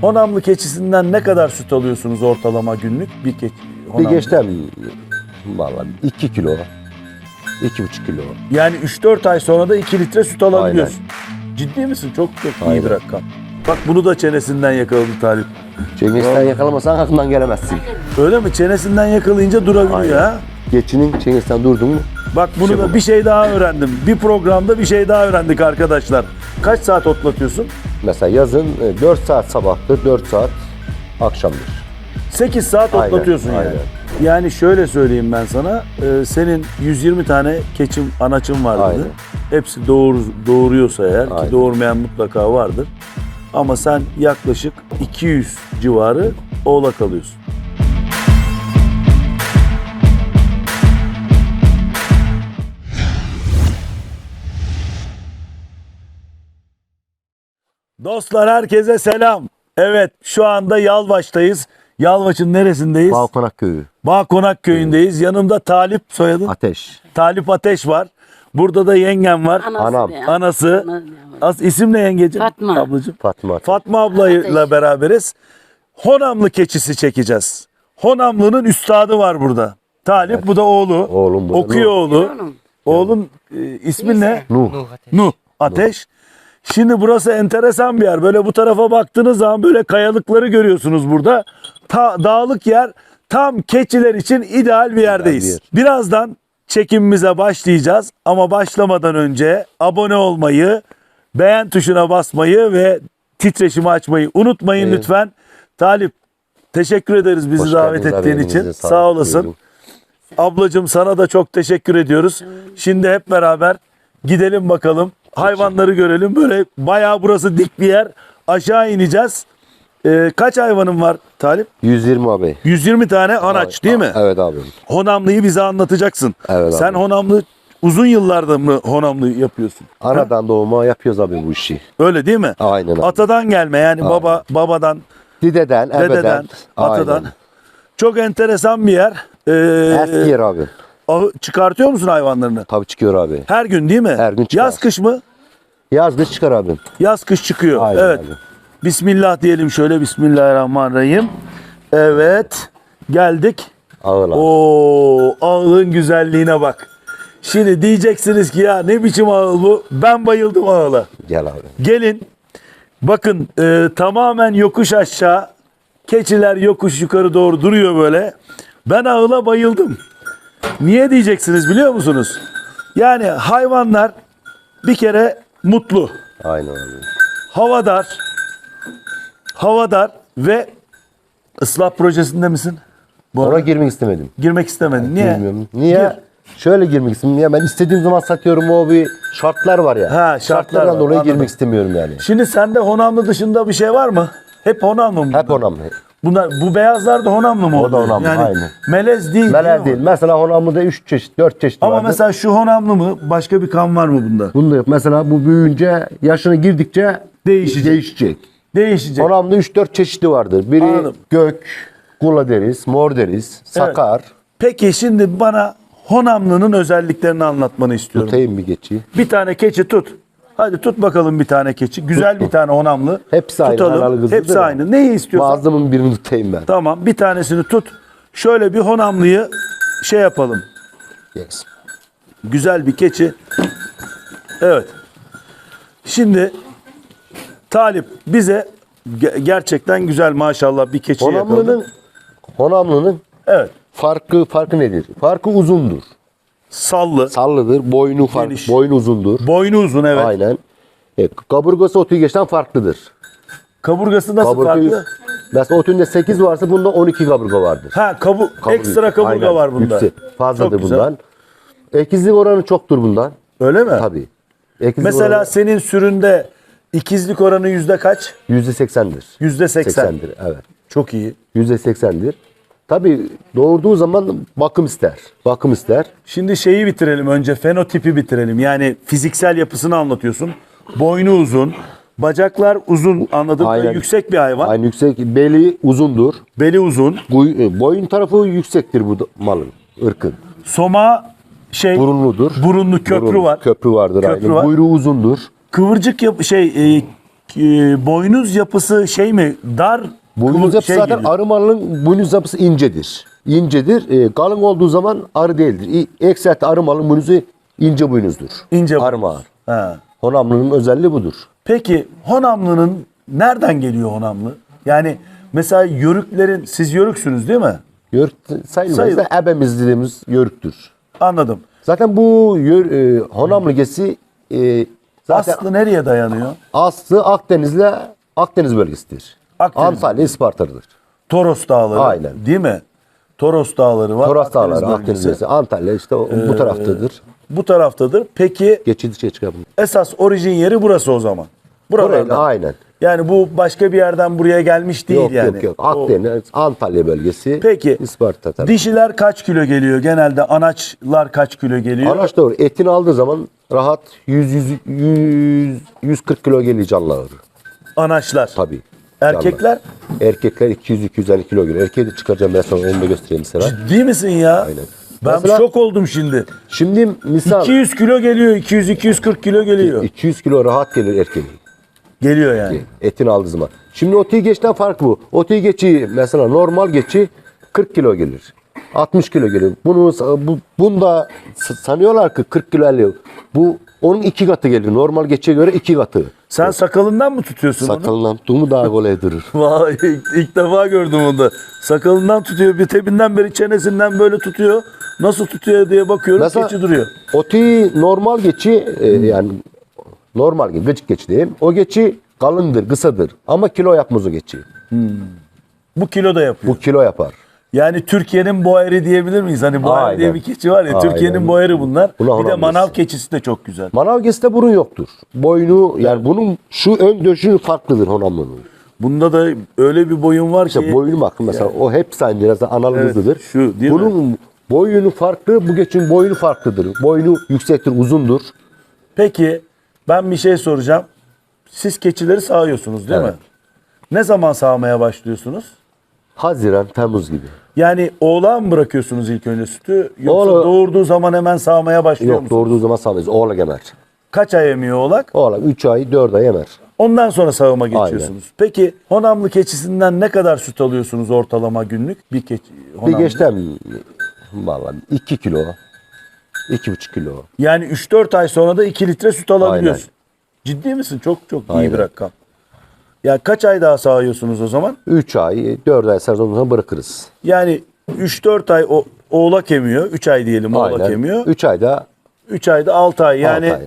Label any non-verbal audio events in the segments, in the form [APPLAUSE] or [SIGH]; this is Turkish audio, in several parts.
Honamlı keçisinden ne kadar süt alıyorsunuz ortalama günlük bir keçi? Bir Honamlı? geçten vallahi 2 kilo, 2,5 kilo. Yani 3-4 ay sonra da 2 litre süt alabiliyorsun. Ciddi misin? Çok çok iyi Aynen. bir rakam. Bak bunu da çenesinden yakaladı Talip. Çengesten yakalamasan aklından gelemezsin. Öyle mi? Çenesinden yakalayınca durabiliyor Aynen. ha? Geçinin çengesten durdun mu? Bak bunu Şey da bir şey daha öğrendim. Bir programda bir şey daha öğrendik arkadaşlar. Kaç saat otlatıyorsun? Mesela yazın 4 saat sabahtır, 4 saat akşamdır. 8 saat Aynen, otlatıyorsun yani. aynen. Yani şöyle söyleyeyim ben sana. e, senin 120 tane keçim, anaçım var dedi. Aynen. Hepsi doğur, doğuruyorsa eğer Aynen. ki doğurmayan mutlaka vardır. Ama sen yaklaşık 200 civarı oğlak alıyorsun. Dostlar herkese selam. Evet şu anda Yalvaç'tayız. Yalvaç'ın neresindeyiz? Balkonak köyü, Bağkonak köyündeyiz. Yanımda Talip soyadın. ateş. Talip Ateş var. Burada da yengem var. Anası Anam. Anası. Ana- As isim ne yengeciğim? Fatma. Ablacığım. Fatma Ateş. Fatma ablayla Ateş. beraberiz. Honamlı keçisi çekeceğiz. Honamlı'nın üstadı var burada. Talip bu da oğlu. Oğlum bu Okuyor oğlu. Oğlum. E, ismi ne? Nuh. Nuh Ateş. Şimdi burası enteresan bir yer. Böyle bu tarafa baktığınız zaman böyle kayalıkları görüyorsunuz burada. Ta, dağlık yer tam keçiler için ideal bir yerdeyiz. bir Birazdan çekimimize başlayacağız ama başlamadan önce abone olmayı, beğen tuşuna basmayı ve titreşimi açmayı unutmayın Evet. lütfen. Talip teşekkür ederiz bizi Hoş davet ettiğin için. Sağ sağlık olasın. diyorum. Ablacığım sana da çok teşekkür ediyoruz. Şimdi hep beraber gidelim bakalım. Hayvanları görelim. Böyle bayağı burası dik bir yer. Aşağı ineceğiz. Ee, kaç hayvanın var Talip? 120 abi. 120 tane anaç değil mi? Evet abi. Honamlı'yı bize anlatacaksın. Evet Sen abi. Honamlı uzun yıllarda mı Honamlı yapıyorsun? Anadan doğma yapıyoruz abi bu işi. Öyle değil mi? Aynen abi. Atadan gelme yani baba babadan, Dededen, dededen, ebeden. atadan. Aynen. Çok enteresan bir yer. Ee, Eski yer abi. ahı- çıkartıyor musun hayvanlarını? Tabii çıkıyor abi. Her gün değil mi? Her gün çıkar. Yaz kış mı? Yaz kış çıkar abi. Yaz kış çıkıyor. Aynen evet. abi. Bismillah diyelim şöyle. Bismillahirrahmanirrahim. Evet. Geldik. Ağır abi. Oo, ağılın güzelliğine bak. Şimdi diyeceksiniz ki ya ne biçim ağıl bu? Ben bayıldım ağıla. Gel abi. Gelin. Bakın e, tamamen yokuş aşağı. Keçiler yokuş yukarı doğru duruyor böyle. Ben ağıla bayıldım. Niye diyeceksiniz biliyor musunuz? Yani hayvanlar bir kere mutlu. Aynen abi. Havadar. Havadar ve ıslah projesinde misin? Bu Ona arada girmek istemedim. girmek istemedin. Niye? Bilmiyorum. Niye? Gir. Şöyle girmek istedim. Niye? Ben istediğim zaman satıyorum o bir şartlar var ya. Ha, şartlar Şartlardan var, dolayı anladım. girmek istemiyorum yani. Şimdi sende Honamlı dışında bir şey var mı? Hep Honamlı mı? Hep onam. Bunlar bu beyazlar da Honamlı mı? O da oluyor? Honamlı, yani aynen. Melez değil. Meler mi? değil. Mesela honamlıda 3 çeşit, 4 çeşit Ama vardır. mesela şu Honamlı mı? Başka bir kan var mı bunda? Bunda yok. Mesela bu büyüyünce, yaşına girdikçe Değişecek. değişecek. Değişecek. Honamda 3-4 çeşidi vardır. Biri Anladım. gök, kula deriz, mor deriz, sakar. Peki şimdi bana Honamlı'nın özelliklerini anlatmanı istiyorum. Tutayım bir geçi. Bir tane keçi tut. Hadi tut bakalım bir tane keçi. Güzel bir tane Honamlı. Hepsi aynı, Tutalım. Hepsi aynı. Neyi istiyorsan. Bazımın birini tutayım ben. Tamam bir tanesini tut. Şöyle bir Honamlı'yı şey yapalım. Yes. Güzel bir keçi. Evet. Şimdi Talip bize ge- gerçekten güzel maşallah bir keçi yakaladı. Honamlı'nın Honamlı'nın Evet. farkı farkı nedir? Farkı uzundur. Sallı. Sallıdır, boynu fark, Geniş. boynu uzundur. Boynu uzun evet. Aynen. Evet, kaburgası otu farklıdır. Kaburgası nasıl Kaburga farklı? Mesela otunda 8 varsa bunda 12 kaburga vardır. Ha kabu Kaburga- ekstra kaburga Aynen, var bunda. Yüksek. Fazladır Çok güzel. bundan. Ekizlik oranı çoktur bundan. Öyle mi? Tabii. Ekizlik Mesela oranı senin süründe ikizlik oranı yüzde kaç? %80'dir. Yüzde seksen. 80'dir, evet. Çok iyi. %80'dir. Tabii doğurduğu zaman bakım ister. Bakım ister. Şimdi şeyi bitirelim önce fenotipi bitirelim. Yani fiziksel yapısını anlatıyorsun. Boynu uzun, bacaklar uzun anladım. Aynen. Yüksek bir hayvan. Aynı yüksek, beli uzundur. Beli uzun. E, Boyun tarafı yüksektir bu da- malın, ırkın. Soma şey Burunludur. burunlu köprü Burun- var. Köprü vardır Köprü aynı. var. Kuyruğu uzundur. Kıvırcık yap şey e, e, boynuz yapısı şey mi? Dar Boynuz yapısı şey zaten geliyor. arı malının boynuz yapısı incedir. İncedir. E, kalın olduğu zaman arı değildir. Ekserte arı malının boynuzu ince boynuzdur. İnce Arı boynuz. Ha. Honamlının özelliği budur. Peki Honamlı'nın nereden geliyor Honamlı? Yani mesela yörüklerin siz yörüksünüz değil mi? Yörük sayılmaz Sayılır. da ebemiz dediğimiz yörüktür. Anladım. Zaten bu yör, e, Honamlı gesi e, zaten Aslı nereye dayanıyor? aslı Akdeniz'le Akdeniz bölgesidir. Akdeniz. Antalya, Isparta'dır. Toros Dağları. Aynen. Değil mi? Toros Dağları var. Toros Dağları, Akdeniz Akdeniz bölgesi. bölgesi. Antalya işte o- bu taraftadır. Bu taraftadır. Peki Geçici şey çıkar. esas orijin yeri burası o zaman. Buralardan. aynen. Yani bu başka bir yerden buraya gelmiş değil yok yani. yok yok. O- Akdeniz, Antalya bölgesi. Peki. Isparta tarafı. Dişiler kaç kilo geliyor? Genelde anaçlar kaç kilo geliyor? Anaç doğru. Etini aldığı zaman rahat 100 100 100 140 kilo geliyor canlıları. Anaçlar. Tabii. Erkekler? Erkekler 200 250 kilo geliyor. Erkeği de çıkaracağım ben sonra onu da göstereyim mesela. Ciddi misin ya? Aynen. Ben Mesela- şok oldum şimdi. Şimdi misal 200 kilo geliyor, 200 240 kilo geliyor. 200 kilo rahat gelir erkeğin. Geliyor yani. Etini aldığı zaman. Şimdi otiyi geçten fark bu. Otiyi geçi mesela normal geçi 40 kilo gelir. 60 kilo gelir. Bunu bu, bunda s- sanıyorlar ki 40 kilo 50. Bu onun iki katı gelir. Normal geçiye göre iki katı. Sen sakalından mı tutuyorsun onu? Sakalından daha kolay durur. [LAUGHS] Vay ilk, ilk defa gördüm onu da. Sakalından tutuyor. Bir tebinden beri çenesinden böyle tutuyor. Nasıl tutuyor diye bakıyorum. Mesela- keçi duruyor. Oti normal geçi e, yani normal geçi, gıcık geçi diyeyim. O geçi kalındır, kısadır. Ama kilo yapmaz o geçi. Bu kilo da yapıyor. Bu kilo yapar. Yani Türkiye'nin boğeri diyebilir miyiz? Hani boğer Aynen. diye bir keçi var ya. Aynen. Türkiye'nin boğeri bunlar. Buna bir de manav keçisi. keçisi de çok güzel. Manav geçide burun yoktur. Boynu yani bunun şu ön döşü farklıdır Honamlı'nın. Bunda da öyle bir boyun var ki. İşte boynu bakın mesela o hepsi aynı biraz da Evet, şu değil mi? Bunun boyunu farklı, bu geçin boynu farklıdır. Boynu yüksektir, uzundur. Peki ben bir şey soracağım. Siz keçileri sağıyorsunuz değil Evet. mi? Ne zaman sağmaya başlıyorsunuz? Haziran, Temmuz gibi. Yani oğlağa mı bırakıyorsunuz ilk önce sütü? Yoksa Oğla- doğurduğu zaman hemen sağmaya başlıyor Yok musunuz? doğurduğu zaman sağmayız. Oğlak emer. Kaç ay emiyor oğlak? Oğlak 3 ay, 4 ay emer. Ondan sonra sağıma geçiyorsunuz. Peki Honamlı keçisinden ne kadar süt alıyorsunuz ortalama günlük? Bir keçi Bir Honamlı. geçten valla 2 kilo, 2,5 kilo. Yani 3-4 ay sonra da 2 litre süt alabiliyorsun. Ciddi misin? Çok çok iyi Aynen. bir rakam. Ya kaç ay daha sağıyorsunuz o zaman? 3 ay, 4 ay sonra bırakırız. Yani 3-4 ay o, oğlak emiyor. 3 ay diyelim oğlak Aynen. emiyor. 3 ayda 3 ayda 6 ay. Yani ay.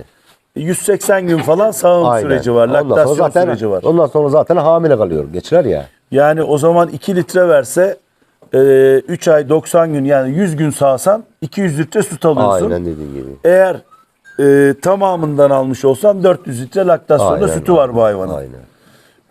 180 gün falan sağım aynen. süreci var. Ondan Laktasyon zaten, süreci var. Ondan sonra zaten hamile kalıyor. Geçiler ya. Yani o zaman 2 litre verse 3 ay 90 gün yani 100 gün sağsan 200 litre süt alıyorsun. Aynen dediğin gibi. Eğer e, tamamından almış olsan 400 litre laktasyonda Aynen, sütü var bu hayvanın. Aynen.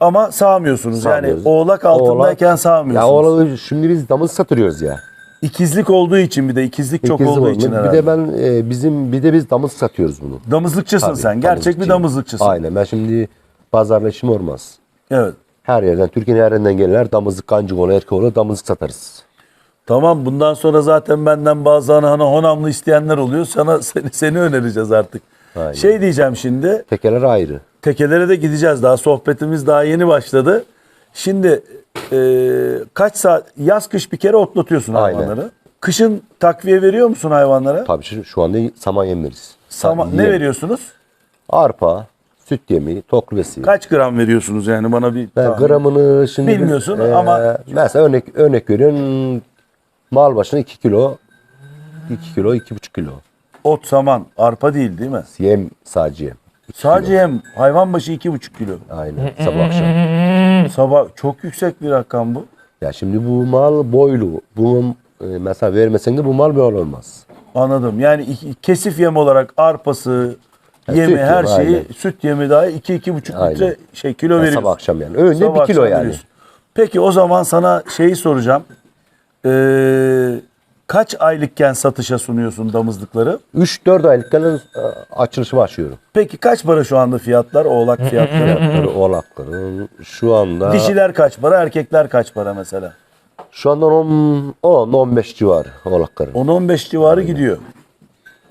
Ama sağmıyorsunuz. Sağmıyoruz. Yani oğlak altındayken Oğlak- sağmıyorsunuz. Ya oğlağı şimdi biz damız satıyoruz ya. İkizlik olduğu için bir de ikizlik çok İkizli olduğu var. için Bir herhalde. de ben e, bizim bir de biz damız satıyoruz bunu. Damızlıkçısın Tabii, sen. Gerçek bir damızlıkçısın. Aynen. Ben şimdi pazarla işim olmaz. Evet. Her yerden, Türkiye'nin her yerinden gelirler. Damızlık, kancık oğlu, erkek oğlu damızlık satarız. Tamam bundan sonra zaten benden bazı ana ana honamlı isteyenler oluyor. Sana [LAUGHS] seni, seni önereceğiz artık. Aynen. Şey diyeceğim şimdi. Tekeler ayrı. Tekelere de gideceğiz. Daha sohbetimiz daha yeni başladı. Şimdi e, kaç saat yaz kış bir kere otlatıyorsun Aynen. hayvanları. Kışın takviye veriyor musun hayvanlara? Tabii şu, şu anda saman yemiriz. Sama, Tabii, ne yem. veriyorsunuz? Arpa, süt yemeği, toklu besi. Kaç gram veriyorsunuz yani bana bir Ben tahmin. gramını şimdi Bilmiyorsun e, ama- mesela örnek örnek veriyorum mal başına 2 kilo 2 kilo 2,5 kilo. ot saman arpa değil değil mi? Yem sadece yem. Sadece hem hayvan başı iki buçuk kilo. Aynen sabah akşam. [LAUGHS] Sabah çok yüksek bir rakam bu. Ya şimdi bu mal boylu. Bunu e, mesela vermesen de bu mal böyle olmaz. Anladım. Yani iki- kesif yem olarak arpası, Ha, yemi süt her şeyi aynen. süt yemi dahi iki iki buçuk Aynen. litre şey kilo Ya veriyorsun. sabah akşam yani. Sabah bir kilo akşam yani. veriyorsun. Peki o zaman sana şeyi soracağım. Ee, kaç aylıkken satışa sunuyorsun damızlıkları? 3-4 aylıkken e, açılışı başlıyorum. Peki kaç para şu anda fiyatlar? Oğlak [LAUGHS] fiyatları. Fiyatları, oğlakların şu anda Dişiler kaç para? Erkekler kaç para mesela? şu anda 10-15 civarı oğlakların. 10-15 civarı gidiyor.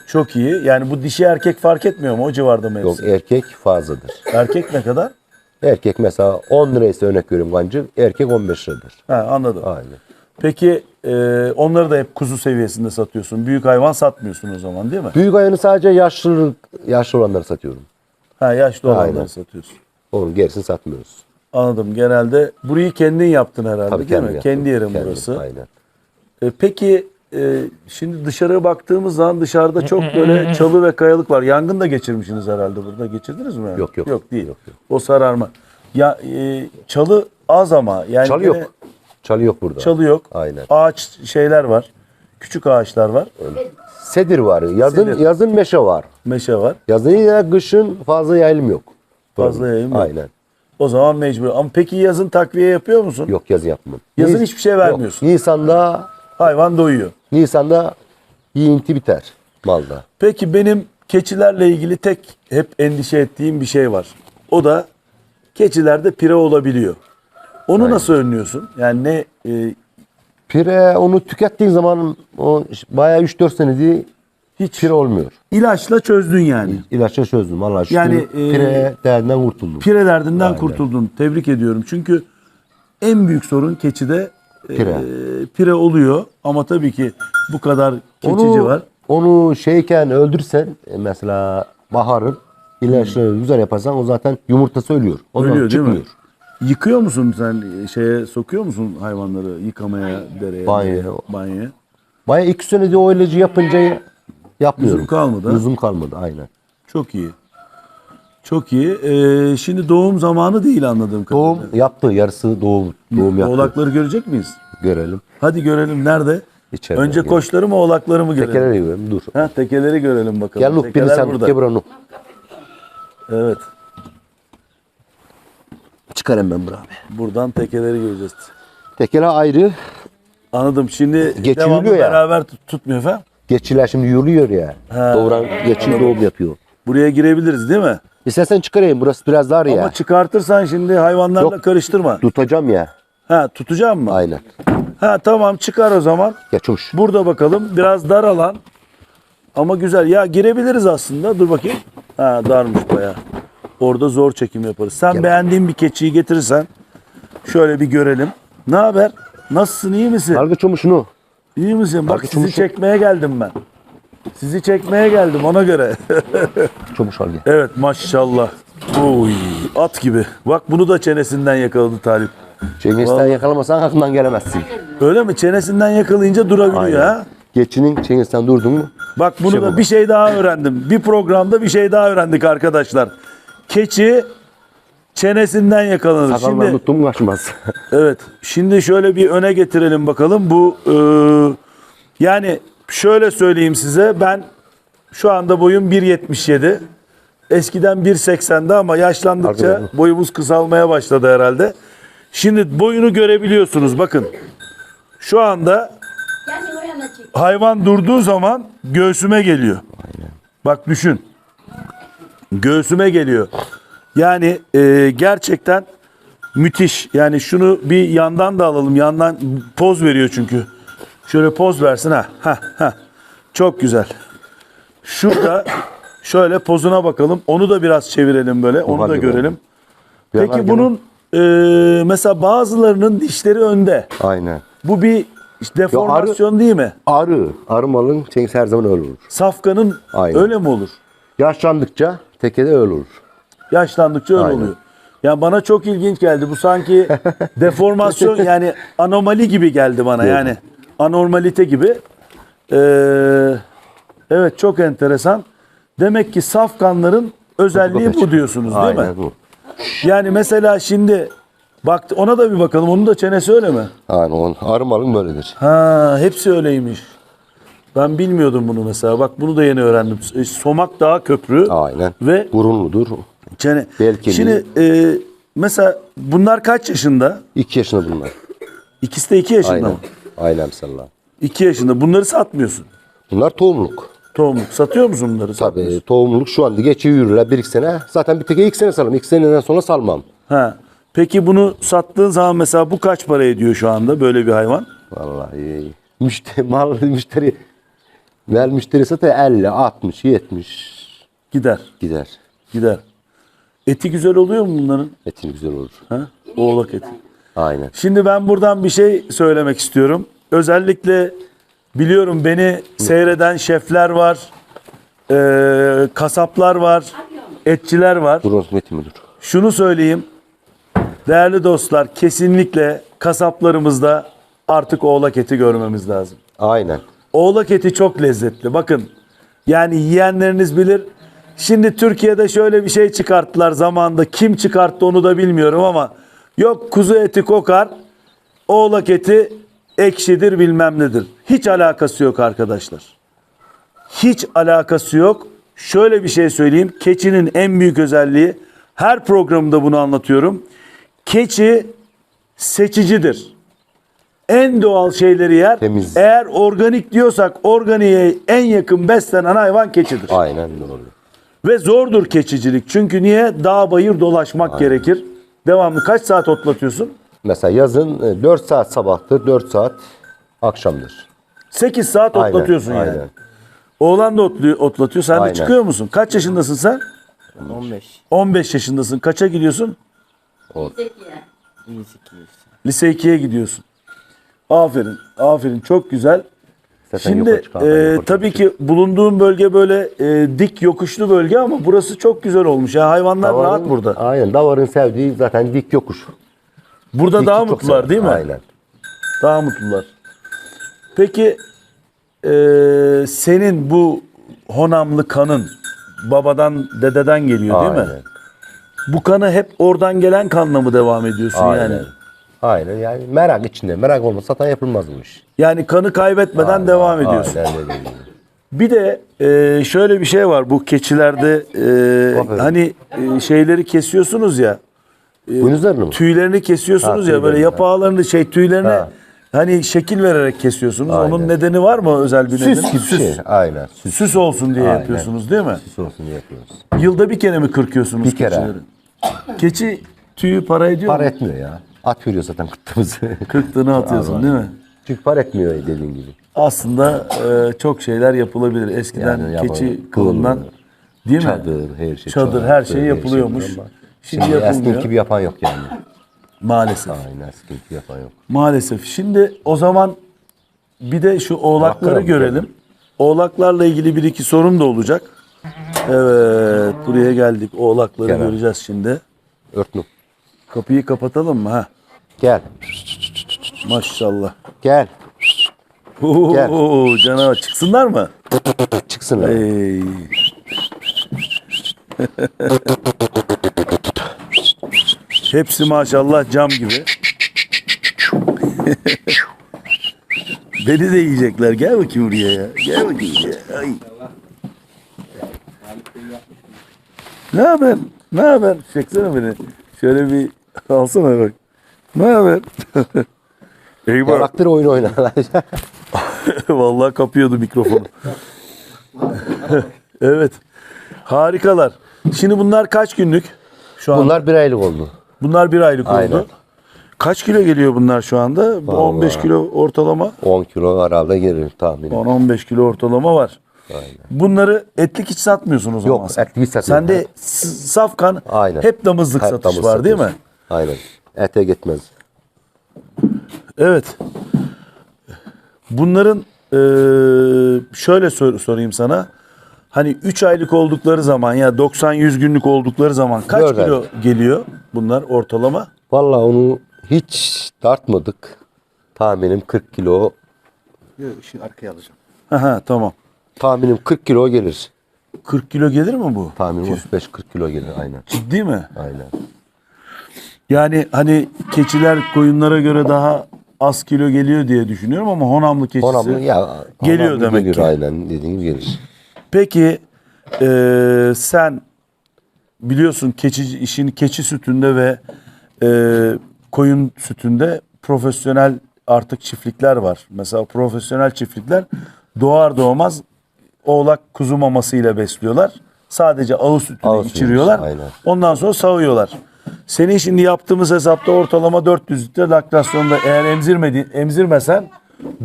Çok iyi. Yani bu dişi erkek fark etmiyor mu? O civarda mı Yok erkek fazladır. Erkek ne kadar? Erkek mesela 10 liraysa örnek veriyorum kancı. Erkek 15 liradır. Ha, anladım. Aynen. Peki e, onları da hep kuzu seviyesinde satıyorsun. Büyük hayvan satmıyorsun o zaman değil mi? Büyük ayını sadece yaşlı yaşlı olanları satıyorum. Ha, yaşlı olanları Aynen. satıyorsun. Onun gerisini satmıyoruz. Anladım. Genelde burayı kendin yaptın herhalde Tabii değil mi? yaptım. Kendi yerin Kendim, burası. Aynen. E, peki e, şimdi dışarıya baktığımız zaman dışarıda çok böyle [LAUGHS] çalı ve kayalık var. Yangın da geçirmişsiniz herhalde burada. Geçirdiniz mi? Yok, yok. Yok değil. Yok, yok. O sararma. Ya e, çalı az ama yani Çalı gene yok. Çalı yok burada. Çalı yok. Aynen. Ağaç şeyler var. Küçük ağaçlar var. Sedir var. Yazın Sedir. yazın meşe var. Meşe var. Yazın ya kışın fazla yayılım yok. Fazla yayılım yok. Aynen. O zaman mecbur. Ama peki yazın takviye yapıyor musun? Yok yazın yapmam. Yazın Nis- hiçbir şey vermiyorsun. Yok. Nisan'da Hayvan doyuyor. Nisan'da yiyinti biter malda. Peki benim keçilerle ilgili tek hep endişe ettiğim bir şey var. O da keçilerde pire olabiliyor. Onu nasıl önlüyorsun? Yani ne e, Pire onu tükettiğin zaman o bayağı 3-4 senedir hiç pire olmuyor. ilaçla çözdün yani. İlaçla çözdüm şükür. Yani, Yani, e, pire derdinden kurtuldum. Pire derdinden Aynen. kurtuldun. Tebrik ediyorum. Çünkü en büyük sorun keçide e, Pire. pire oluyor. Ama tabii ki bu kadar keçici onu, var. Onu şeyken öldürsen e, mesela baharın ilaçları güzel yaparsan o zaten yumurtası ölüyor. O zaman Ölüyor değil mi? çıkmıyor. Yıkıyor musun sen şeye sokuyor musun hayvanları yıkamaya dereye Banyoya. nereye, banyoya? İki senedir o ilacı yapınca yapmıyorum. Lüzum kalmadı ha? Lüzum kalmadı aynen. Çok iyi. Çok iyi. Ee, şimdi doğum zamanı değil anladığım kadarıyla. Doğum yaptı yarısı doğum doğum yaptı. Oğlakları görecek miyiz? Görelim. Hadi görelim nerede? İçeride, Önce gel. koçları mı oğlakları mı görelim? Tekeleri görelim dur. Ha, tekeleri görelim bakalım. Gel biri Tekeler sen burada. Evet. Çıkarım ben buraya. Buradan tekeleri göreceğiz. Tekeler ayrı. Anladım. Şimdi Geç devamlı ya. beraber tut- tutmuyor efendim. Geçiler şimdi yürüyor ya. Ha. Doğuran geçi doğum yapıyor. Buraya girebiliriz değil mi? İstersen çıkarayım burası biraz dar ya. Ama çıkartırsan şimdi hayvanlarla Yok. karıştırma. Tutacağım ya. Ha tutacağım mı? Aynen. Ha tamam çıkar o zaman. Geç hoş. Burada bakalım biraz dar alan ama güzel. Ya girebiliriz aslında. Dur bakayım. Ha darmış baya. Orada zor çekim yaparız. Sen Gel. beğendiğin bir keçiyi getirirsen şöyle bir görelim. Ne haber? Nasılsın? iyi misin? Kargı çomuşunu. İyi misin? Bak Harbi sizi çabuk- çekmeye geldim ben. Sizi çekmeye geldim ona göre. [LAUGHS] Çomuş gel. evet maşallah. Oy, at gibi. Bak bunu da çenesinden yakaladı Talip. Çengiz'den Vallahi. yakalamasan aklından gelemezsin. Öyle mi? Çenesinden yakalayınca durabiliyor Aynen. ha. Geçinin Çengiz'den durdun mu? Bak bunu Şey da bu. bir şey daha öğrendim. Bir programda bir şey daha öğrendik arkadaşlar. Keçi çenesinden yakalanır. Sakalından Şimdi tuttum kaçmaz. [LAUGHS] evet. Şimdi şöyle bir öne getirelim bakalım. Bu e, yani şöyle söyleyeyim size. Ben şu anda boyum 1.77. Eskiden 1.80'di ama yaşlandıkça mi? boyumuz kısalmaya başladı herhalde. Şimdi boyunu görebiliyorsunuz. Bakın. Şu anda hayvan durduğu zaman göğsüme geliyor. Bak düşün. Göğsüme geliyor. Yani e, gerçekten müthiş. Yani şunu bir yandan da alalım. Yandan poz veriyor çünkü. Şöyle poz versin ha. Ha ha. Çok güzel. Şurada şöyle pozuna bakalım. Onu da biraz çevirelim böyle. Onu da görelim. Peki bunun e, mesela bazılarının dişleri önde. Aynen. Bu bir deformasyon değil mi? Arı. Arı malın her zaman öyle olur. Safkanın Aynen. öyle mi olur? Yaşlandıkça tekede öyle olur. Yaşlandıkça öyle Aynen. oluyor. Yani bana çok ilginç geldi. Bu sanki [LAUGHS] deformasyon yani anomali gibi geldi bana. Yok. Yani anormalite gibi. Ee, evet çok enteresan. Demek ki safkanların özelliği bu diyorsunuz değil Aynen mi? bu. Yani mesela şimdi bak ona da bir bakalım. Onun da çenesi öyle mi? Aynen on. Arı malın böyledir. Ha, hepsi öyleymiş. Ben bilmiyordum bunu mesela. Bak bunu da yeni öğrendim. E, Somak daha köprü. Aynen. Ve Burunludur. çene. Belki Şimdi e, mesela bunlar kaç yaşında? 2 yaşında bunlar. İkisi de iki yaşında Aynen. mı? Aynen mesela. İki yaşında. Bunları satmıyorsun. Bunlar tohumluk. Tohumluk. Satıyor musun bunları? Tabii tohumluk şu anda geçiyor yürürler bir iki sene. Zaten bir tek ilk sene salım. İlk seneden sonra salmam. Ha. Peki bunu sattığın zaman mesela bu kaç para ediyor şu anda böyle bir hayvan? Vallahi [LAUGHS] müşteri, mal müşteri Vel müşteri satıyor 50, 60, 70 Gider. gider. Gider. Eti güzel oluyor mu bunların? Etin güzel olur. Ha? Oğlak eti. Aynen. Şimdi ben buradan bir şey söylemek istiyorum. Özellikle biliyorum beni seyreden şefler var, eee, kasaplar var, etçiler var. Bronz metin müdür. Şunu söyleyeyim. Değerli dostlar kesinlikle kasaplarımızda artık oğlak eti görmemiz lazım. Aynen. Oğlak eti çok lezzetli. Bakın yani yiyenleriniz bilir. Şimdi Türkiye'de şöyle bir şey çıkarttılar zamanında. Kim çıkarttı onu da bilmiyorum ama yok kuzu eti kokar, oğlak eti ekşidir bilmem nedir. Hiç alakası yok arkadaşlar. Hiç alakası yok. Şöyle bir şey söyleyeyim. Keçinin en büyük özelliği her programda bunu anlatıyorum. Keçi seçicidir. En doğal şeyleri yer. Temiz. Eğer organik diyorsak organiğe en yakın beslenen hayvan keçidir. Aynen doğru. Ve zordur keçicilik. Çünkü niye? Dağ bayır dolaşmak gerekir. Devamlı kaç saat otlatıyorsun? Mesela yazın 4 saat sabahtır, 4 saat akşamdır. 8 saat Aynen, otlatıyorsun yani. aynen. Oğlan da otluyor, otlatıyor. Sen de Aynen. çıkıyor musun? Kaç yaşındasın sen? 15. 15 yaşındasın. Kaça gidiyorsun? İyi sikiyor işte. Lise 2'ye gidiyorsun. Aferin. Aferin. Çok güzel. Zaten Şimdi çıkan, e, tabii ki bulunduğum bölge böyle e, dik yokuşlu bölge ama burası çok güzel olmuş. Ya hayvanlar Davarın- rahat burada. Aynen. Davarın sevdiği zaten dik yokuş. Burada Diki daha mutlular sever. değil mi? Aynen. Daha mutlular. Peki e, senin bu Honamlı kanın babadan dededen geliyor değil mi? Aynen. Bu kanı hep oradan gelen kanla mı devam ediyorsun Aynen. yani? Aynen yani merak içinde. Merak olmasa zaten yapılmaz bu iş. Yani kanı kaybetmeden devam ediyorsun. Aynen dediğim gibi. Bir de e, şöyle bir şey var bu keçilerde e, hani e, şeyleri kesiyorsunuz ya Boynuzlarını mı? tüylerini kesiyorsunuz Ha, ya böyle tüylerini, yapağlarını şey tüylerine Ha. hani şekil vererek kesiyorsunuz. Aynen. Onun nedeni var mı özel bir nedeni? Süs gibi bir şey. Aynen. Süs, Süs olsun diye Aynen. yapıyorsunuz değil mi? süs olsun diye yapıyoruz. Yılda bir kere mi kırkıyorsunuz Bir kere. keçileri? Keçi tüyü para ediyor Para mu? etmiyor ya. At veriyor zaten kıttığımızı. Kırktığını atıyorsun değil mi? Çünkü para etmiyor dediğin gibi. Aslında e, çok şeyler yapılabilir. Eskiden Yani yapılır. keçi kılından değil mi? Çadır, her şey. Çadır, her şey her yapılıyormuş. şey ama Şimdi Şimdi yapılmıyor. eski gibi yapan yok yani. Maalesef. Aynen eski gibi yapan yok. Maalesef. Şimdi o zaman bir de şu oğlakları Oğlaklara görelim. Oğlaklarla ilgili bir iki sorum da olacak. Evet, buraya geldik. Oğlakları Gel abi. göreceğiz şimdi. Örtnü. Kapıyı kapatalım mı? Ha, Gel. maşallah. Gel. Oo, canavar çıksınlar mı? Çıksın. lan. Ey. Hepsi maşallah cam gibi. Beni de yiyecekler. Gel bakayım buraya ya. Gel bakayım buraya. Ay. Ne haber? Ne haber? Çeksene beni. Şöyle bir [LAUGHS] alsana bak. Ne haber? Eyvah. Karakter oyunu oyna. Vallahi kapıyordu mikrofonu. [LAUGHS] evet. Harikalar. Şimdi bunlar kaç günlük? Şu an bunlar, Bunlar bir aylık oldu. bir aylık oldu. Aynen. Kaç kilo geliyor bunlar şu anda? Bu 15 kilo ortalama. 10 kilo herhalde gelir tahminim. 10-15 kilo ortalama var. Bunları etlik hiç satmıyorsun o zaman. Yok, sen. etlik hiç satmıyorum. Sende s- saf kan Aynen. hep damızlık Hep satış damız var değil mi? satıyoruz. Aynen. Ete gitmez. Evet. Bunların eee, şöyle sor- sorayım sana. Hani 3 aylık oldukları zaman ya 90-100 günlük oldukları zaman kaç Dört kilo aylık. geliyor bunlar ortalama? Vallahi onu hiç tartmadık. Tahminim 40 kilo. Şu arkaya alacağım. Aha tamam. Tahminim 40 kilo gelir. 40 kilo gelir mi bu? Tahminim 35-40 kilo gelir aynen. Ciddi mi? Aynen. Yani hani keçiler koyunlara göre daha az kilo geliyor diye düşünüyorum ama Honamlı keçisi. Honamlı ya. Geliyor Honamlı demek gelir, ki. Aynen dediğin gibi gelir. Peki eee, sen biliyorsun keçi işin keçi sütünde ve eee, koyun sütünde profesyonel artık çiftlikler var. Mesela profesyonel çiftlikler doğar doğmaz oğlak kuzu mamasıyla besliyorlar. Sadece ağız sütünü Ağız içiriyorlar. aynen. Ondan sonra sağıyorlar. Senin şimdi yaptığımız hesapta ortalama 400 litre laktasyonda eğer emzirmedi, emzirmesen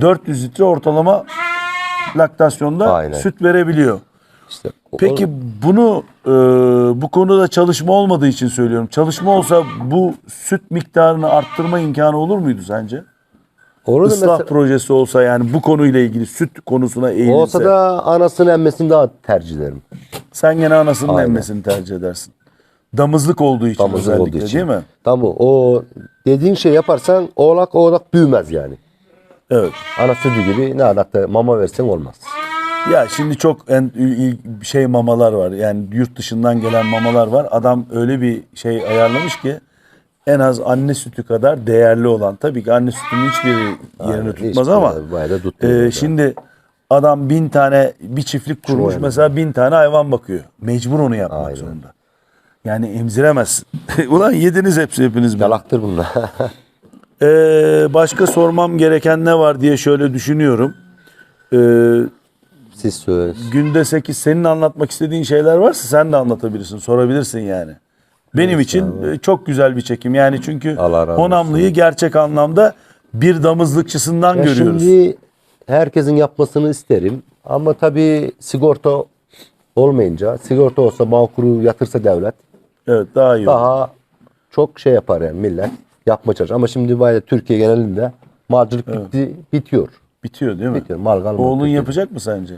400 litre ortalama laktasyonda Aynen. süt verebiliyor. İşte o- Peki bunu e, bu konuda çalışma olmadığı için söylüyorum. Çalışma olsa bu süt miktarını arttırma imkanı olur muydu sence? Orada Islah mesela, projesi olsa yani bu konuyla ilgili süt konusuna eğilirse. olsa da anasının emmesini daha tercih ederim. Sen gene anasının Aynen. emmesini tercih edersin. Damızlık olduğu için Damızlık özellikle olduğu için. değil mi? Tamam o dediğin şey yaparsan oğlak oğlak büyümez yani. Evet. Ana sütü gibi ne anatta mama versen olmaz. Ya şimdi çok en şey mamalar var. Yani yurt dışından gelen mamalar var. Adam öyle bir şey ayarlamış ki en az anne sütü kadar değerli olan. Tabii ki anne sütünün hiçbiri yerini Aynen, tutmaz hiçbiri ama bayağı e, şimdi adam bin tane bir çiftlik kurmuş mesela bin tane hayvan bakıyor. Mecbur onu yapmak Aynen. zorunda. Yani emziremezsin. [LAUGHS] Ulan yediniz hepsi hepiniz. Yalaktır bunlar. [LAUGHS] Ee, başka sormam gereken ne var diye şöyle düşünüyorum. Ee, Siz söz. günde 8 senin anlatmak istediğin şeyler varsa sen de anlatabilirsin, sorabilirsin yani. Benim için e, çok güzel bir çekim. Yani çünkü Honamlı'yı gerçek anlamda bir damızlıkçısından Ya görüyoruz. şimdi herkesin yapmasını isterim. Ama tabii sigorta olmayınca, sigorta olsa Bağkur'u yatırsa devlet Evet, daha iyi. olur. daha çok şey yapar yani millet yapma çalışır. Ama şimdi bayağı Türkiye genelinde malcılık bitti, bitiyor. Bitiyor değil mi? Bitiyor. Mal kalmadı. Oğlun Türkiye'de. yapacak mı sence?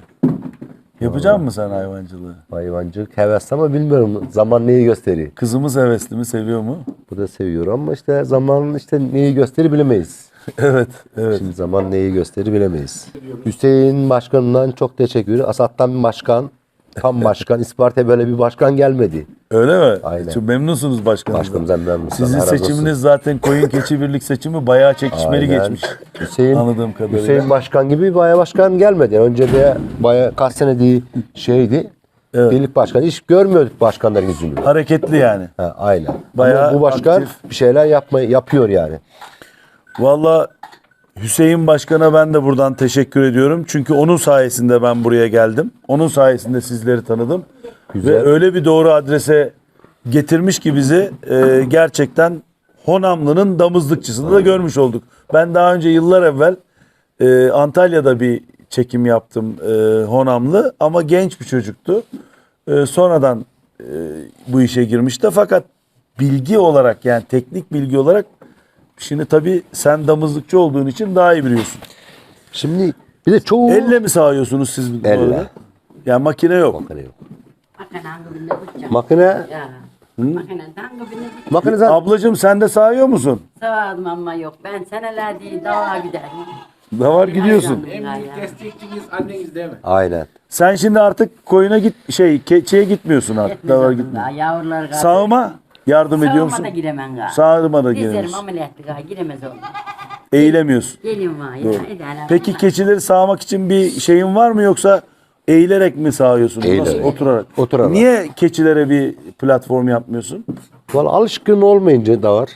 Yapacak mı sen hayvancılığı? Hayvancılık hevesli ama bilmiyorum zaman neyi gösterir. Kızımız hevesli mi, seviyor mu? Bu da seviyor ama işte zaman işte neyi gösterir bilemeyiz. [LAUGHS] evet, evet. Şimdi zaman neyi gösterir bilemeyiz. Hüseyin Başkan'dan çok teşekkür. Asat'tan bir başkan, tam başkan. İsparta'ya böyle bir başkan gelmedi. Öyle mi? Aynen. Çok memnunsunuz başkanımızdan. Başkanımızdan memnunuz. Sizin razı olsun. seçiminiz zaten koyun keçi birlik seçimi bayağı çekişmeli Aynen. geçmiş. Hüseyin, Anladığım kadarıyla. Hüseyin Başkan gibi bayağı başkan gelmedi. Önce de bayağı kaç senedir şeydi. Evet. Birlik başkanı. Hiç görmüyorduk başkanların yüzünü. Hareketli yani. Ha, aynen. Bayağı Ama bu başkan aktif. bir şeyler yapma, yapıyor yani. Valla Hüseyin Başkan'a ben de buradan teşekkür ediyorum. Çünkü onun sayesinde ben buraya geldim. Onun sayesinde sizleri tanıdım. Güzel. Ve öyle bir doğru adrese getirmiş ki bizi e, gerçekten Honamlı'nın damızlıkçısını da görmüş olduk. Ben daha önce yıllar evvel e, Antalya'da bir çekim yaptım e, Honamlı ama genç bir çocuktu. E, sonradan e, bu işe girmişti fakat bilgi olarak yani teknik bilgi olarak şimdi tabii sen damızlıkçı olduğun için daha iyi biliyorsun. Şimdi bir de çoğu... Elle mi sağıyorsunuz siz bu Elle. arada? Yani makine yok. Makine yok. Makine hangı bıçak. Makine, Ya. Makine hangı bıçak. makine zaten... Ablacığım sen de sağıyor musun? Sağdım ama yok. Ben seneler değil dağa giderim. Da var gidiyorsun. En büyük destekçiniz anneniz değil mi? Aynen. Sen şimdi artık koyuna git şey keçiye gitmiyorsun artık. Da var gitmiyor. daha, Yavrular kaldı. Sağıma yardım ediyor Sağıma musun? da giremem galiba. Sağıma da Dizlerim giremiyorsun. ameliyatlı galiba giremez oğlum. Eğilemiyorsun. Gelin var ya. Doğru. Peki var. keçileri sağmak için bir şeyin var mı yoksa eğilerek mi sağıyorsun? Nasıl? Eğilerek. Oturarak. Oturarak. Niye keçilere bir platform yapmıyorsun? Valla alışkın olmayınca da var.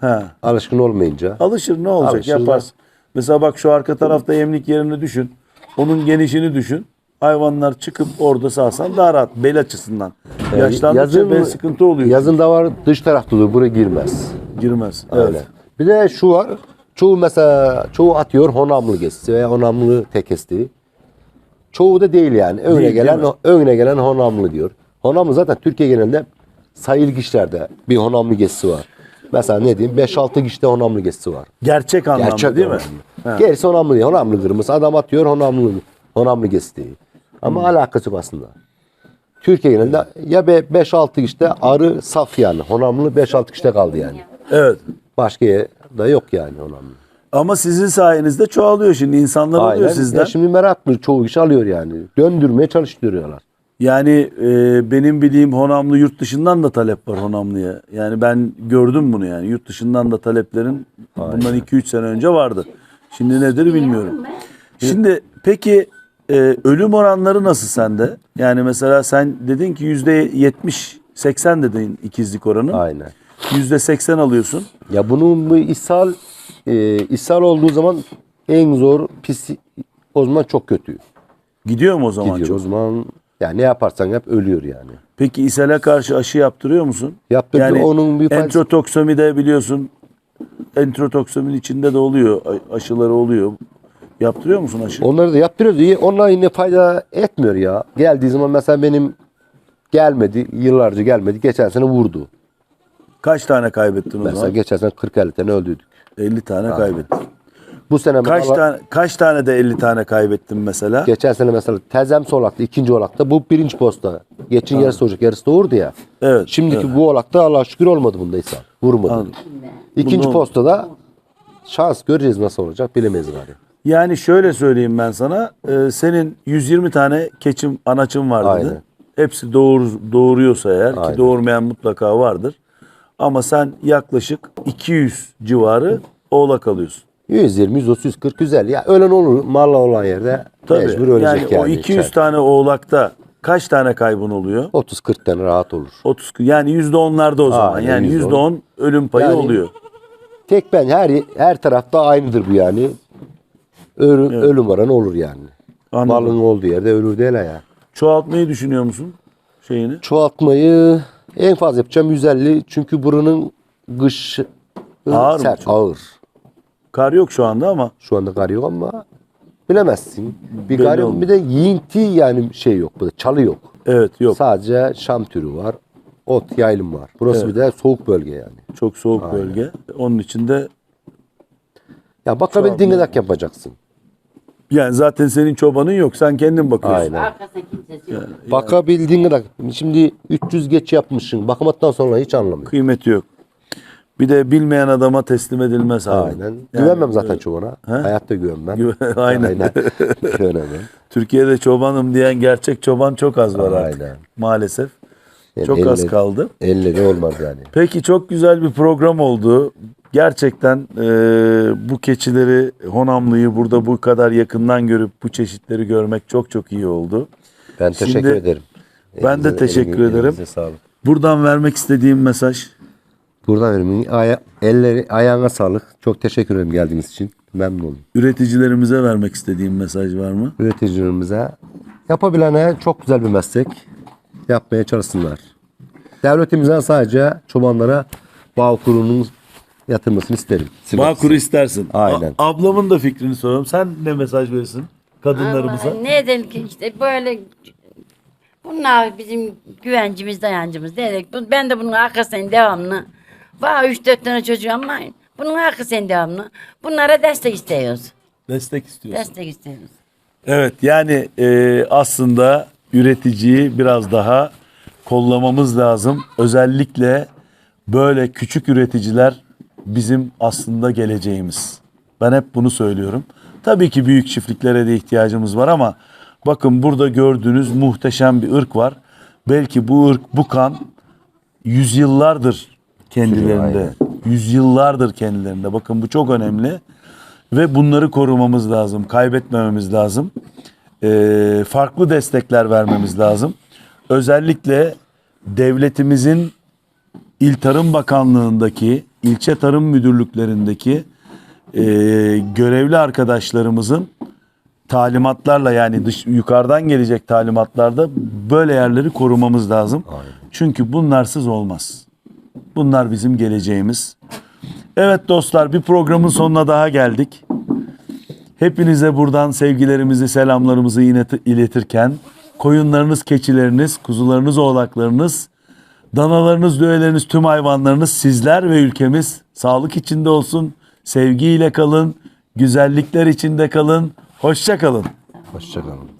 Ha. Alışkın olmayınca. Alışır ne olacak Alışır da. yaparsın. Mesela bak şu arka tarafta yemlik yerini düşün. Onun genişini düşün. Hayvanlar çıkıp orada sağsan daha rahat bel açısından. Yaşlandıkça bel sıkıntı oluyor. Yazın da var dış tarafta olur. Buraya girmez. Girmez. Öyle. Evet. Bir de şu var. Çoğu mesela çoğu atıyor honamlı geçsi veya honamlı tekesti. Çoğu da değil yani. Öne Değil, gelen değil mi? öne gelen honamlı diyor. Honamlı zaten Türkiye genelinde sayılı kişilerde bir honamlı geçsi var. Mesela ne diyeyim 5-6 kişide honamlı geçsi var. Gerçek anlamda Gerçek değil mi? Gerisi honamlı değil. Honamlı kırmızı. Adam atıyor honamlı. Honamlı değil. Ama Hmm. alakası yok aslında. Türkiye genelinde ya 5-6 kişide arı saf yani. Honamlı 5-6 kişide kaldı yani. Evet. Başka da yok yani honamlı. Ama sizin sayenizde çoğalıyor şimdi. insanlar oluyor Aynen. sizden. Ya şimdi meraklı çoğu kişi alıyor yani. Döndürmeye çalıştırıyorlar. Yani e, benim bildiğim Honamlı yurt dışından da talep var Honamlı'ya. Yani ben gördüm bunu yani. Yurt dışından da taleplerin bundan 2-3 sene önce vardı. Şimdi nedir bilmiyorum. Şimdi peki e, ölüm oranları nasıl sende? Yani mesela sen dedin ki %70 80 dedin ikizlik oranı. Aynen. %80 alıyorsun. Ya bunun bu ishal e, ishal olduğu zaman en zor pis o zaman çok kötü. Gidiyor mu o zaman Gidiyor çok? o zaman yani ne yaparsan yap ölüyor yani. Peki ishale karşı aşı yaptırıyor musun? Yaptırdı, Yani onun bir entrotoksomi de biliyorsun. Entrotoksominin içinde de oluyor. Aşıları oluyor. Yaptırıyor musun aşı? Onları da yaptırıyoruz. İyi, onlar yine fayda etmiyor ya. Geldiği zaman mesela benim gelmedi. Yıllarca gelmedi. Geçen sene vurdu. Kaç tane kaybettin o Mesela zaman? geçen sene 40-50 tane öldürdük. 50 tane kaybettin. Bu sene Kaç mesela- tane kaç tane de 50 tane kaybettin mesela? Geçen sene mesela tezem solakta, ikinci olakta. Bu birinci posta. Geçin yarısı olacak, yarısı doğurdu ya. Evet, Şimdiki bu olakta Allah'a şükür olmadı bunda İsa. Vurmadı. Anladım. İkinci Bunda- postada şans göreceğiz nasıl olacak bilemeyiz gari. Yani şöyle söyleyeyim ben sana. e, senin 120 tane keçim, anaçım var dedi. Aynen. Hepsi doğur, doğuruyorsa eğer Aynen. ki doğurmayan mutlaka vardır. Ama sen yaklaşık 200 civarı oğlak alıyorsun. 120, 130, 140, 150. Ya ölen olur. Malla olan yerde Tabii. mecbur ölecek yani, yani. o 200 içeride. tane oğlakta kaç tane kaybın oluyor? 30-40 tane rahat olur. 30 yani %10'larda o zaman. Aynen, yani %10. %10 ölüm payı Yani- oluyor. Tek ben her her tarafta aynıdır bu yani. Ölüm, ölüm oranı olur yani. Anladım. Malın olduğu yerde ölür değil ya. Çoğaltmayı düşünüyor musun şeyini? Çoğaltmayı en fazla yapacağım 150 çünkü buranın kış Ağır sert, ağır. Kar yok şu anda ama Şu anda kar yok ama bilemezsin. Bir Belli kar yok bir de yinti yani şey yok burada çalı yok. evet yok. Sadece şam türü var. Ot yaylım var. Burası Evet. bir de soğuk bölge yani. Çok soğuk bölge. Onun için de Ya bakabildiğin kadar yapacaksın. Yani zaten senin çobanın yok. Sen kendin bakıyorsun. Aynen. Arkasında kimsesi yok. Bakabildiğin kadar. Şimdi 300 geç yapmışsın. Bakımattan sonra hiç anlamıyor. Kıymeti yok. Bir de bilmeyen adama teslim edilmez abi. Aynen. Yani, güvenmem zaten çobana. He? Hayatta güvenmem. Güven- [LAUGHS] Aynen. [LAUGHS] Güvenemem. Türkiye'de çobanım diyen gerçek çoban çok az var artık. Aynen. Maalesef. Yani çok az elle- kaldı. Elle de olmaz yani. Peki çok güzel bir program oldu. Gerçekten e, bu keçileri, Honamlı'yı burada bu kadar yakından görüp bu çeşitleri görmek çok çok iyi oldu. Ben teşekkür Şimdi ederim. ben de Elinize- teşekkür elinize ederim. sağlık. Buradan vermek istediğim mesaj Buradan verimin aya, elleri ayağına sağlık. Çok teşekkür ederim geldiğiniz için. Memnun oldum. üreticilerimize vermek istediğim mesaj var mı? Üreticilerimize yapabilene çok güzel bir meslek yapmaya çalışsınlar. Devletimizden sadece çobanlara bağ kurunun yatırmasını isterim. Sivas'ta. Bağkur istersin. Aynen. A- ablamın da fikrini soruyorum. Sen ne mesaj verirsin kadınlarımıza? Vallahi ne edelim ki işte böyle bunlar bizim güvencimiz dayancımız diyerek bu- ben de bunun arkasından devamlı var 3-4 tane çocuğum ama bunun arkasından devamlı bunlara destek istiyoruz. Destek istiyorsun. Destek istiyoruz. Evet yani e, aslında üreticiyi biraz daha kollamamız lazım. Özellikle böyle küçük üreticiler bizim aslında geleceğimiz. Ben hep bunu söylüyorum. Tabii ki büyük çiftliklere de ihtiyacımız var ama bakın burada gördüğünüz muhteşem bir ırk var. Belki bu ırk, bu kan yüzyıllardır kendilerinde. Yüzyıllardır kendilerinde. Bakın bu çok önemli. Ve bunları korumamız lazım. Kaybetmememiz lazım. Ee, farklı destekler vermemiz lazım. Özellikle devletimizin İl Tarım Bakanlığı'ndaki, ilçe tarım müdürlüklerindeki e, görevli arkadaşlarımızın talimatlarla yani dış yukarıdan gelecek talimatlarda böyle yerleri korumamız lazım. Çünkü bunlarsız olmaz. Bunlar bizim geleceğimiz. Evet dostlar bir programın sonuna daha geldik. Hepinize buradan sevgilerimizi, selamlarımızı iletirken koyunlarınız, keçileriniz, kuzularınız, oğlaklarınız, danalarınız, düğeleriniz, tüm hayvanlarınız sizler ve ülkemiz sağlık içinde olsun. Sevgiyle kalın, güzellikler içinde kalın. Hoşça kalın. Hoşçakalın.